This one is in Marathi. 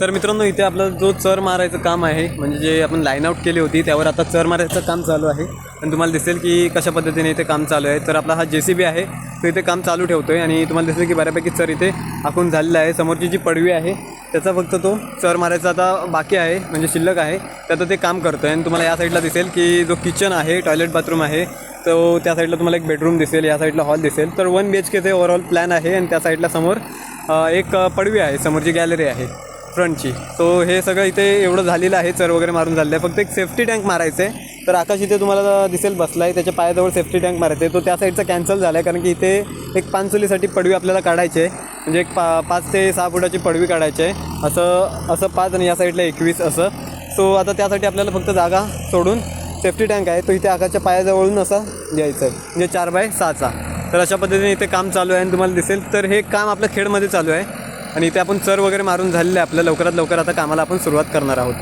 तर मित्रांनो इथे आपलं जो चर मारायचं काम आहे म्हणजे जे आपण लाईन आउट केली होती त्यावर आता चर मारायचं काम चालू आहे. आणि तुम्हाला दिसेल की कशा पद्धतीने इथे काम चालू आहे. तर आपला हा जे सी बी आहे तो इथे काम चालू ठेवतो आहे आणि तुम्हाला दिसेल की बऱ्यापैकी चर इथे आखून झालेला आहे. समोरची जी पडवी आहे त्याचा फक्त तो चर मारायचा आता बाकी आहे म्हणजे शिल्लक आहे. त्याचं ते काम करतो आहे आणि तुम्हाला या साईडला दिसेल की जो किचन आहे टॉयलेट बाथरूम आहे तो त्या साईडला तुम्हाला एक बेडरूम दिसेल या साईडला हॉल दिसेल. तर वन बी एच केचे ओव्हरऑल प्लॅन आहे आणि त्या साईडला समोर एक पडवी आहे समोरची गॅलरी आहे. फ्रंटची तो हे सगळं इथे एवढं झालेलं आहे चर वगैरे मारून झालेलं आहे. फक्त एक सेफ्टी टँक मारायचं आहे तर आकाश इथे तुम्हाला दिसेल बसला आहे त्याच्या पायाजवळ सेफ्टी टँक मारायचं आहे तो त्या साईडचा कॅन्सल झाला आहे कारण की इथे एक पानचुलीसाठी पडवी आपल्याला काढायची आहे म्हणजे एक पा पाच ते सहा फुटाची पडवी काढायची आहे असं असं पाच आणि या साईडला एकवीस असं. सो आता त्यासाठी आपल्याला फक्त जागा सोडून सेफ्टी टँक आहे. तो इथे आकाशच्या पायाजवळून असा द्यायचा आहे म्हणजे चार बाय सहाचा. तर अशा पद्धतीने इथे काम चालू आहे आणि तुम्हाला दिसेल. तर हे काम आपल्या खेडमध्ये चालू आहे. आणि इथे आपण चर वगैरे मारून झालेलं आहे. आपलं लवकरात लवकर आता कामाला आपण सुरुवात करणार आहोत.